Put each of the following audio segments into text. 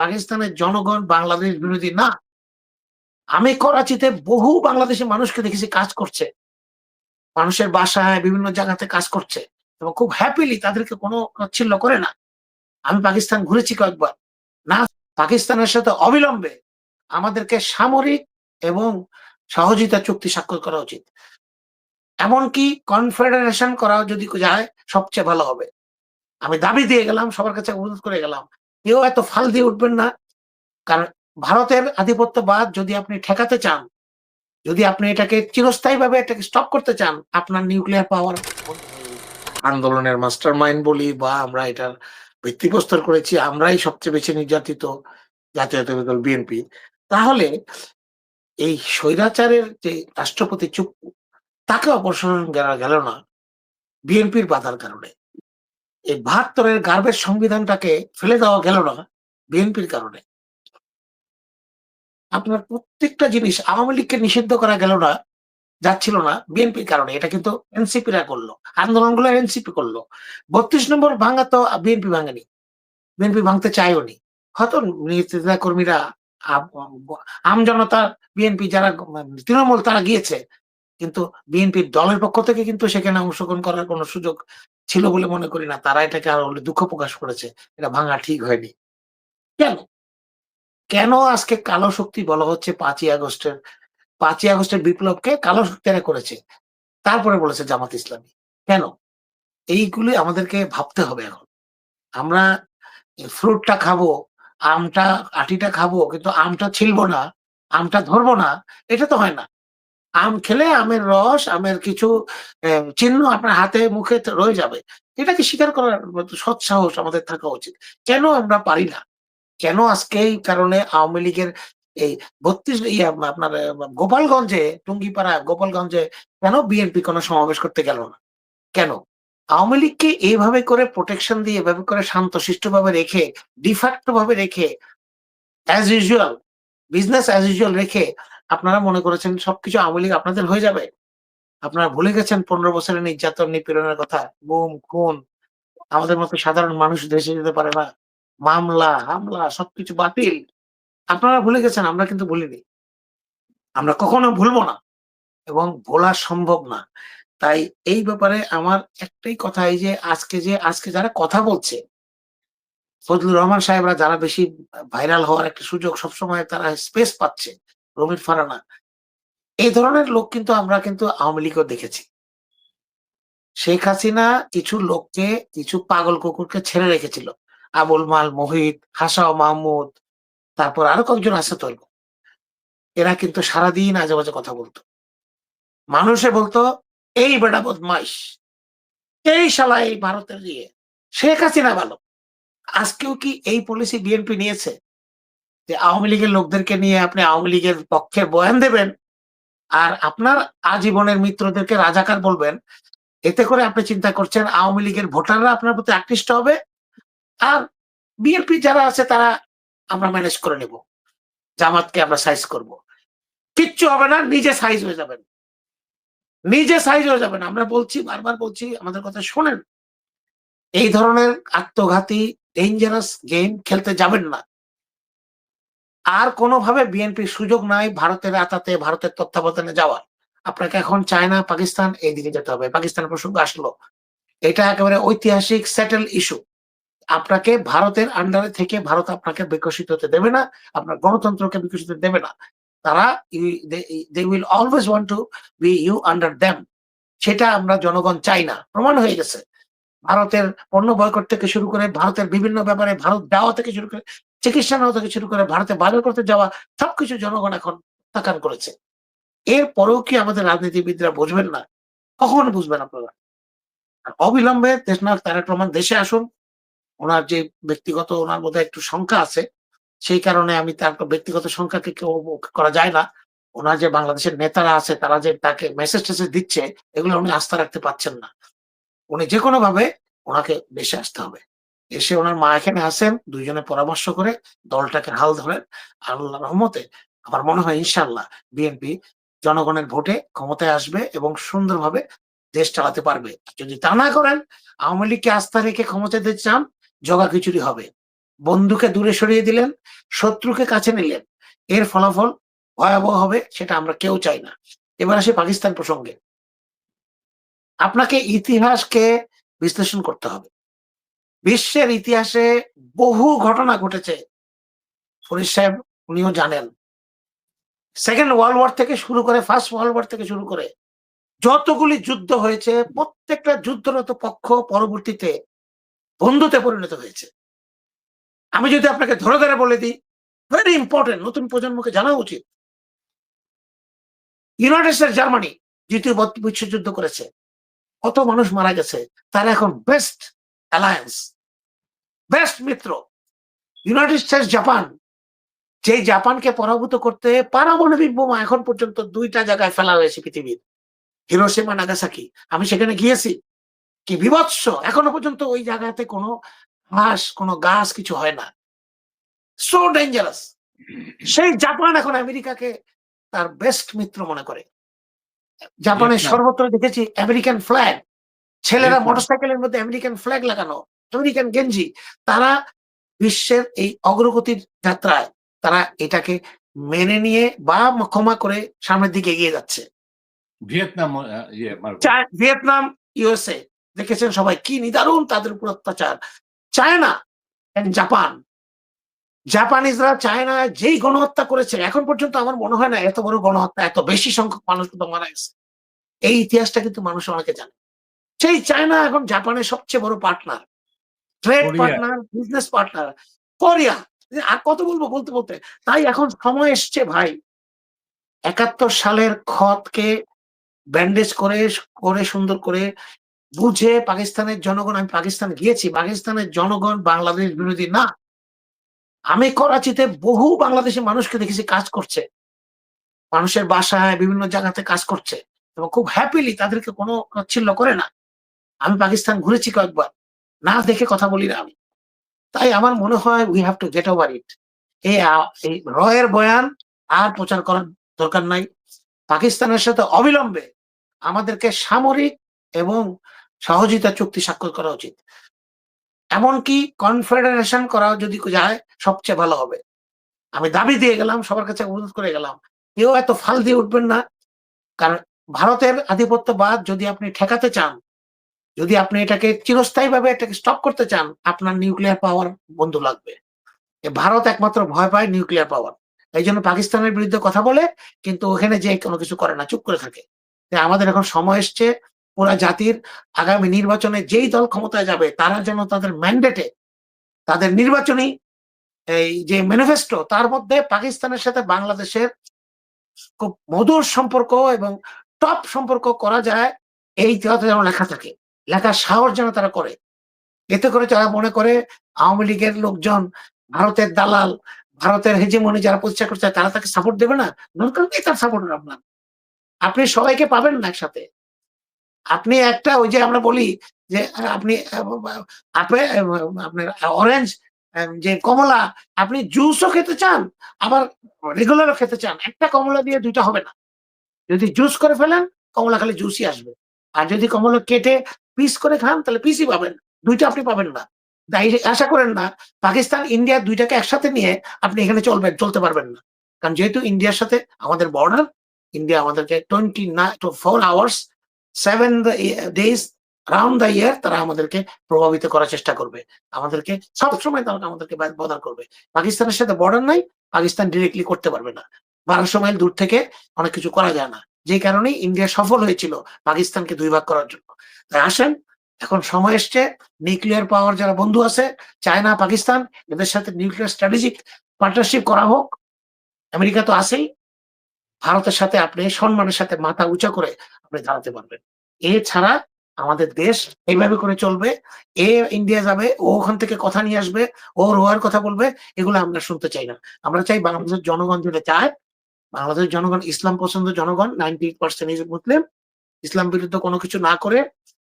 পাকিস্তানের জনগণ বাংলাদেশ বিরোধী না। আমি করাচিতে বহু বাংলাদেশের মানুষকে দেখেছি কাজ করছে। মানুষের বাসায় বিভিন্ন জায়গাতে কাজ করছে এবং খুব হ্যাপিলি তাদেরকে কোনো তাচ্ছিল্য করে না। আমি পাকিস্তান ঘুরেছি কয়েকবার। না, পাকিস্তানের সাথে অবিলম্বে আমাদেরকে সামরিক এবং সহযোগিতা চুক্তি স্বাক্ষর করা উচিত। এমনকি কনফেডারেশন করা যদি যায়, সবচেয়ে ভালো হবে। আমি দাবি দিয়ে গেলাম, সবার কাছে অনুরোধ করে গেলাম কেউ এত ফাল দিয়ে উঠবেন না। কারণ ভারতের আধিপত্যবাদ যদি আপনি ঠেকাতে চান, যদি আপনি এটাকে চিরস্থায়ী ভাবে এটাকে স্টপ করতে চান, আপনার নিউক্লিয়ার পাওয়ার আন্দোলনের মাস্টার মাইন্ড বলি বা আমরা এটার ভিত্তিপ্রস্তর করেছি, আমরাই সবচেয়ে বেশি নির্যাতিত জাতীয়তাবাদী দল বিএনপি, তাহলে এই স্বৈরাচারের যে রাষ্ট্রপতি চুপ তাকে অপসারণ করা গেল না বিএনপির বাধার কারণে। এই বাহাত্তরের গার্বের সংবিধানটাকে ফেলে দেওয়া গেল না বিএনপির কারণে। আপনার প্রত্যেকটা জিনিস আওয়ামী লীগকে নিষিদ্ধ করা গেল না, যাচ্ছিল না বিএনপির কারণে। এটা কিন্তু এনসিপিরা করল, আন্দোলনগুলো এনসিপি করল। বত্রিশ নম্বর ভাঙা তো বিএনপি ভাঙেনি, বিএনপি ভাঙতে চায়ওনি হয়তো নেতা কর্মীরা আম জনতা বিএনপি যারা, তৃণমূল তারা গিয়েছে, কিন্তু বিএনপির দলের পক্ষ থেকে কিন্তু সেখানে অংশগ্রহণ করার কোনো সুযোগ ছিল বলে মনে করি না। তারা এটাকে আরও দুঃখ প্রকাশ করেছে। এটা ভাঙা ঠিক হয়নি। কেন? কেন আজকে কালো শক্তি বলা হচ্ছে পাঁচই আগস্টের? পাঁচই আগস্টের বিপ্লবকে কালো শক্তিরা করেছে। তারপরে বলেছে জামাত ইসলামী। কেন? এইগুলি আমাদেরকে ভাবতে হবে এখন। আমরা ফ্রুটটা খাব, আমটা, আটিটা খাব, কিন্তু আমটা ছিলবো না, আমটা ধরবো না, এটা তো হয় না। আম খেলে আমের রস, আমের কিছু চিহ্ন আপনার হাতে, মুখে রয়ে যাবে। এটাকে স্বীকার করার সৎসাহস আমাদের থাকা উচিত। কেন আমরা পারি না? কেন আজকে এই কারণে আওয়ামী লীগের এই বত্রিশ ইয়ে আপনার গোপালগঞ্জে, টুঙ্গিপাড়া, গোপালগঞ্জে কেন বিএনপি কোনো সমাবেশ করতে গেল না? কেন? আওয়ামী লীগকে এইভাবে করে প্রোটেকশন দিয়ে, এভাবে করে শান্তশিষ্ট ভাবে রেখে ডিফ্যাক্ট ভাবে রেখে as usual business as usual রেখে আপনারা মনে করেছেন সবকিছু আওয়ামী লীগ আপনাদের হয়ে যাবে? আপনারা ভুলে গেছেন পনেরো বছরের নির্যাতন, নিপীড়নের কথা? গুম, খুন, আমাদের মতো সাধারণ মানুষ দেশে যেতে পারে না। মামলা, হামলা, সবকিছু বাতিল। আপনারা ভুলে গেছেন, আমরা কিন্তু ভুলিনি। আমরা কখনো ভুলবো না এবং ভোলা সম্ভব না। তাই এই ব্যাপারে আমার একটাই কথা এই যে আজকে যে, আজকে যারা কথা বলছে, ফজলুর রহমান সাহেবরা যারা বেশি ভাইরাল হওয়ার একটা সুযোগ সবসময় তারা স্পেস পাচ্ছে। রমির ফারানা এই ধরনের লোক কিন্তু আমরা কিন্তু আওয়ামী লীগও দেখেছি। শেখ হাসিনা কিছু লোককে, কিছু পাগল কুকুরকে ছেড়ে রেখেছিল। আবুল মাল, মোহিত, হাসাও মাহমুদ, তারপর আরও কয়েকজন আছে তো এরা কিন্তু সারাদিন আজে বাজে কথা বলতো। মানুষে বলতো, এই বেটা বদমাইশ, এই শালা এই ভারতের দিয়ে শেখ হাসিনা ভালো। আজকেও কি এই পলিসি বিএনপি নিয়েছে? যে আওয়ামী লীগের লোকদেরকে নিয়ে আপনি আওয়ামী লীগের পক্ষে বয়ান দেবেন আর আপনার আজীবনের মিত্রদেরকে রাজাকার বলবেন, এতে করে আপনি চিন্তা করছেন আওয়ামী লীগের ভোটাররা আপনার প্রতি আকৃষ্ট হবে আর বিএনপি যারা আছে তারা আমরা ম্যানেজ করে নেব, জামাতকে আমরা সাইজ করব। কিচ্ছু হবে না, নিজে সাইজ হয়ে যাবেন। নিজে সাইজ হয়ে যাবেন। আমরা বলছি, বারবার বলছি, আমাদের কথা শোনেন। এই ধরনের আত্মঘাতী ডেঞ্জারাস গেম খেলতে যাবেন না। আর কোনোভাবে বিএনপির সুযোগ নাই ভারতের আতাতে, ভারতের তত্ত্বাবধানে যাওয়ার। আপনাকে এখন চায়না, পাকিস্তান এই দিকে যেতে হবে। পাকিস্তানের প্রসঙ্গ আসলো। এটা একেবারে ঐতিহাসিক সেটেল ইস্যু আপনাকে ভারতের আন্ডারে থেকে ভারত আপনাকে বিকশিত হতে দেবে না, আপনার গণতন্ত্রকে বিকশিত দেবে না। তারা they will always want to be you under them সেটা আমরা জনগণ চাই না। প্রমাণ হয়ে গেছে। ভারতের পণ্য বয়কট থেকে শুরু করে, ভারতের বিভিন্ন ব্যাপারে, ভারত যাওয়া থেকে শুরু করে চিকিৎসা নেওয়া থেকে শুরু করে ভারতে বাজার করতে যাওয়া সবকিছু জনগণ এখন প্রত্যাখ্যান করেছে। এর পরেও কি আমাদের রাজনীতিবিদরা বুঝবেন না? কখন বুঝবেন আপনারা? অবিলম্বে দেশনাথ তারেক রহমান দেশে আসুন। ওনার যে ব্যক্তিগত, ওনার মধ্যে একটু সংখ্যা আছে। সেই কারণে আমি তার ব্যক্তিগত সংখ্যাকে কেউ করা যায় না। ওনার যে বাংলাদেশের নেতারা আছে, তারা যে তাকে মেসেজ টেসেজ দিচ্ছে, এগুলো উনি আস্থা রাখতে পারছেন না। উনি যে কোনো ভাবে ওনাকে দেশে আসতে হবে। এসে ওনার মা এখানে আসেন দুইজনে পরামর্শ করে দলটাকে হাল ধরেন। আল্লাহ রহমতে আমার মনে হয় ইনশাল্লাহ বিএনপি জনগণের ভোটে ক্ষমতায় আসবে এবং সুন্দরভাবে দেশ চালাতে পারবে। যদি তা না করেন, আওয়ামী লীগকে আস্থা রেখে ক্ষমতায় দিতে চান, জগা খিচুড়ি হবে। বন্ধুকে দূরে সরিয়ে দিলেন, শত্রুকে কাছে নিলেন, এর ফলাফল ভয়াবহ হবে সেটা আমরা কেউ চাই না। এবার আসি পাকিস্তান প্রসঙ্গে। আপনাকে ইতিহাসকে বিশ্লেষণ করতে হবে। বিশ্বের ইতিহাসে বহু ঘটনা ঘটেছে। ফরিদ সাহেব, উনিও জানেন। সেকেন্ড ওয়ার্ল্ড ওয়ার থেকে শুরু করে ফার্স্ট ওয়ার্ল্ড ওয়ার থেকে শুরু করে, যতগুলি যুদ্ধ হয়েছে, প্রত্যেকটা যুদ্ধরত পক্ষ পরবর্তীতে বন্ধুতে পরিণত হয়েছে। আমি যদি আপনাকে ধরে ধরে বলে দিই ভেরি ইম্পর্টেন্ট নতুন প্রজন্মকে জানা উচিত। ইউনাইটেড স্টেটস জার্মানি দ্বিতীয় বিশ্বযুদ্ধ করেছে। কত মানুষ মারা গেছে, তারা এখন বেস্ট অ্যালায়েন্স বেস্ট মিত্র ইউনাইটেড স্টেটস জাপান যে জাপানকে পরাভূত করতে পারমাণবিক বোমা এখন পর্যন্ত দুইটা জায়গায় ফেলা হয়েছে পৃথিবীর। হিরোসীমা নাগাসাকি আমি সেখানে গিয়েছি। কি বিভৎস! এখনও পর্যন্ত ওই জায়গাতে কোনো ঘাস কোনো গাছ কিছু হয় না। সো ডেঞ্জারাস সেই জাপান এখন আমেরিকাকে তার বেস্ট মিত্র মনে করে। জাপানের সর্বত্র দেখেছি আমেরিকান ফ্ল্যাগ ছেলেরা। মোটরসাইকেলের মধ্যে আমেরিকান ফ্ল্যাগ লাগানো আমেরিকান গেঞ্জি তারা বিশ্বের এই অগ্রগতির যাত্রায় তারা এটাকে মেনে নিয়ে বা ক্ষমা করে সামনের দিকে এগিয়ে যাচ্ছে। ভিয়েতনাম ইয়ে ভিয়েতনাম ইউএসএ দেখেছেন সবাই কি নিদারুণ তাদের উপর অত্যাচার। চায়না জাপান জাপানিজরা চায়না যেই গণহত্যা করেছে এখন পর্যন্ত আমার মনে হয় না এত বড় গণহত্যা এত বেশি সংখ্যক মানুষ কিন্তু মারা গেছে। এই ইতিহাসটা কিন্তু মানুষ অনেকে জানে। সেই চায়না এখন জাপানের সবচেয়ে বড় partner trade partner business partner Korea. আর কত বলব বলতে বলতে তাই এখন সময় এসছে ভাই একাত্তর সালের ক্ষতকে ব্যান্ডেজ করে করে সুন্দর করে বুঝে পাকিস্তানের জনগণ আমি পাকিস্তান গিয়েছি পাকিস্তানের জনগণ বাংলাদেশ বিরোধী না। আমি করাচিতে বহু বাংলাদেশি মানুষকে দেখেছি কাজ করছে। মানুষের বাসায় বিভিন্ন জায়গাতে কাজ করছে এবং খুব হ্যাপিলি তাদেরকে কোনো তাচ্ছিল্য করে না। আমি পাকিস্তান ঘুরেছি কয়েকবার। না দেখে কথা বলি না আমি। তাই আমার মনে হয় we have to get over it এই রয়ের বয়ান আর প্রচার করার দরকার নাই। পাকিস্তানের সাথে অবিলম্বে আমাদেরকে সামরিক এবং সহযোগিতা চুক্তি স্বাক্ষর করা উচিত। এমনকি কনফেডারেশন করা যদি যায়, সবচেয়ে ভালো হবে। আমি দাবি দিয়ে গেলাম, সবার কাছে অনুরোধ করে গেলাম। কেউ এত ফাল দিয়ে উঠবেন না। কারণ ভারতের আধিপত্যবাদ যদি আপনি ঠেকাতে চান যদি আপনি এটাকে চিরস্থায়ী ভাবে এটাকে স্টপ করতে চান, আপনার নিউক্লিয়ার পাওয়ার বন্ধু লাগবে। ভারত একমাত্র ভয় পায় নিউক্লিয়ার পাওয়ার এই জন্য পাকিস্তানের বিরুদ্ধে কথা বলে, কিন্তু ওখানে যে কোনো কিছু করে না, চুপ করে থাকে। আমাদের এখন সময় এসছে, পুরা জাতির আগামী নির্বাচনে যেই দল ক্ষমতায় যাবে, তারা যেন তাদের ম্যান্ডেটে তাদের নির্বাচনী এই যে ম্যানিফেস্টো তার মধ্যে পাকিস্তানের সাথে বাংলাদেশের খুব মধুর সম্পর্ক এবং টপ সম্পর্ক করা যায়, এই কথা যেন লেখা থাকে। লেখার সাহস যেন তারা করে। এতে করে তারা মনে করে আওয়ামী লীগের লোকজন, ভারতের দালাল, ভারতের হেজেমনি যারা প্রতিষ্ঠা করছে, তারা তাকে সাপোর্ট দেবে না? দরকার নেই তার সাপোর্ট আপনার আপনি সবাইকে পাবেন না একসাথে। আপনি একটা ওই যে আমরা বলি যে, আপনি আপনার অরেঞ্জ যে কমলা, আপনি জুসও খেতে চান, আবার রেগুলারও খেতে চান। একটা কমলা দিয়ে দুইটা হবে না। যদি জুস করে ফেলেন, কমলা খালি জুসই আসবে। আর যদি কমলা কেটে পিস করে খান, তাহলে পিসই পাবেন। দুইটা আপনি পাবেন না। আশা করেন না, পাকিস্তান, ইন্ডিয়া দুইটাকে একসাথে নিয়ে আপনি এখানে চলবেন, চলতে পারবেন না। কারণ যেহেতু ইন্ডিয়ার সাথে আমাদের বর্ডার ইন্ডিয়া আমাদেরকে twenty four hours seven days round the year তারা আমাদেরকে প্রভাবিত করার চেষ্টা করবে। আমাদেরকে সবসময় তারা আমাদেরকে বদার করবে। পাকিস্তানের সাথে বর্ডার নাই, পাকিস্তান ডিরেক্টলি করতে পারবে না। বারোশো মাইল দূর থেকে অনেক কিছু করা যায় না। যে কারণে ইন্ডিয়া সফল হয়েছিল পাকিস্তানকে দুই ভাগ করার জন্য। তাই আসেন, এখন সময় এসছে নিউক্লিয়ার পাওয়ার যারা বন্ধু আছে, চায়না, পাকিস্তান, এদের সাথে নিউক্লিয়ার স্ট্র্যাটেজিক পার্টনারশিপ করা হোক। আমেরিকা তো আছেই। ভারতের সাথে আপনি সম্মানের সাথে মাথা উঁচা করে আপনি দাঁড়াতে পারবেন। এছাড়া আমাদের দেশ এইভাবে করে চলবে। এ ইন্ডিয়া যাবে, ও ওখান থেকে কথা নিয়ে আসবে ও রোয়ার কথা বলবে, এগুলো আমরা শুনতে চাই না। আমরা চাই বাংলাদেশের জনগণ যেটা চায় বাংলাদেশের জনগণ, ইসলাম পছন্দ জনগণ নাইনটি পার্সেন্ট ইজ মুসলিম। ইসলাম বিরুদ্ধে কোনো কিছু না করে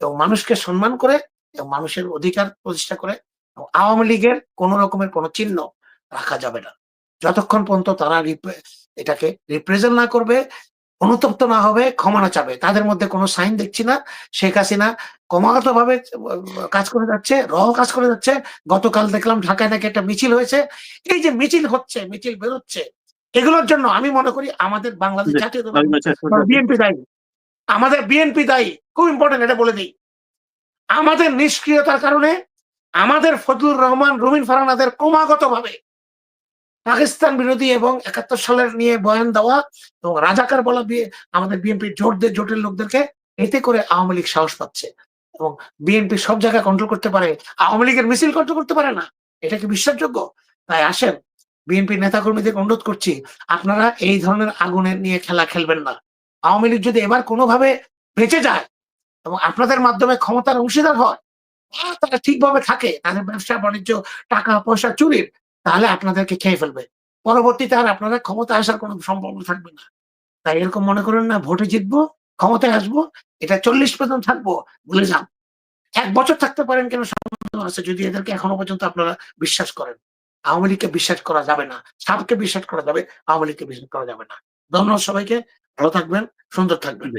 এবং মানুষকে সম্মান করে এবং মানুষের অধিকার প্রতিষ্ঠা করে এবং আওয়ামী লীগের কোন রকমের কোনো চিহ্ন রাখা যাবে না। যতক্ষণ পর্যন্ত তারা এটাকে রিপ্রেজেন্ট না করবে, অনুতপ্ত না হবে, ক্ষমা না চাবে, তাদের মধ্যে কোনো সাইন দেখছি না। শেখ হাসিনা ক্রমাগত ভাবে কাজ করে যাচ্ছে র কাজ করে যাচ্ছে। গতকাল দেখলাম ঢাকায় নাকি একটা মিছিল হয়েছে। এই যে মিছিল হচ্ছে, মিছিল বেরোচ্ছে এগুলোর জন্য আমি মনে করি আমাদের বাংলাদেশ জাতীয় বিএনপি দায়ী। আমাদের বিএনপি দায়ী খুব ইম্পর্টেন্ট এটা বলে দিই। আমাদের নিষ্ক্রিয়তার কারণে আমাদের ফজলুর রহমান রুমিন ফারানাদের ক্রমাগত ভাবে পাকিস্তান বিরোধী এবং একাত্তর সালের নিয়ে বয়ান দেওয়া এবং রাজাকার বলা বিয়ে আমাদের বিএনপি জোটদের জোটের লোকদেরকে এতে করে আওয়ামী লীগ সাহস পাচ্ছে। এবং বিএনপি সব জায়গায় কন্ট্রোল করতে পারে আওয়ামী লীগের মিছিল কন্ট্রোল করতে পারে না। এটা কি বিশ্বাসযোগ্য? তাই আসেন বিএনপি নেতাকর্মীদের অনুরোধ করছি, আপনারা এই ধরনের আগুনের নিয়ে খেলা খেলবেন না। আওয়ামী লীগ যদি এবার কোনোভাবে বেঁচে যায় এবং আপনাদের মাধ্যমে ক্ষমতার অংশীদার হয় তারা ঠিকভাবে থাকে, তাদের ব্যবসা, বাণিজ্য, টাকা, পয়সা, চুরির, তাহলে আপনাদেরকে খেয়ে ফেলবে। পরবর্তীতে আর আপনারা ক্ষমতা আসার কোনো সম্ভাবনা থাকবে না। তাই এরকম মনে করেন না, ভোটে জিতবো, ক্ষমতায় আসব, এটা চল্লিশ পর্যন্ত থাকব, ভুলে যান। এক বছর থাকতে পারেন কেন আছে, যদি এদেরকে এখনও পর্যন্ত আপনারা বিশ্বাস করেন। আওয়ামী লীগকে বিশ্বাস করা যাবে না, সাপকে বিশ্বাস করা যাবে, আওয়ামী লীগকে বিশ্বাস করা যাবে না। ধন্যবাদ সবাইকে, ভালো থাকবেন, সুন্দর থাকবেন।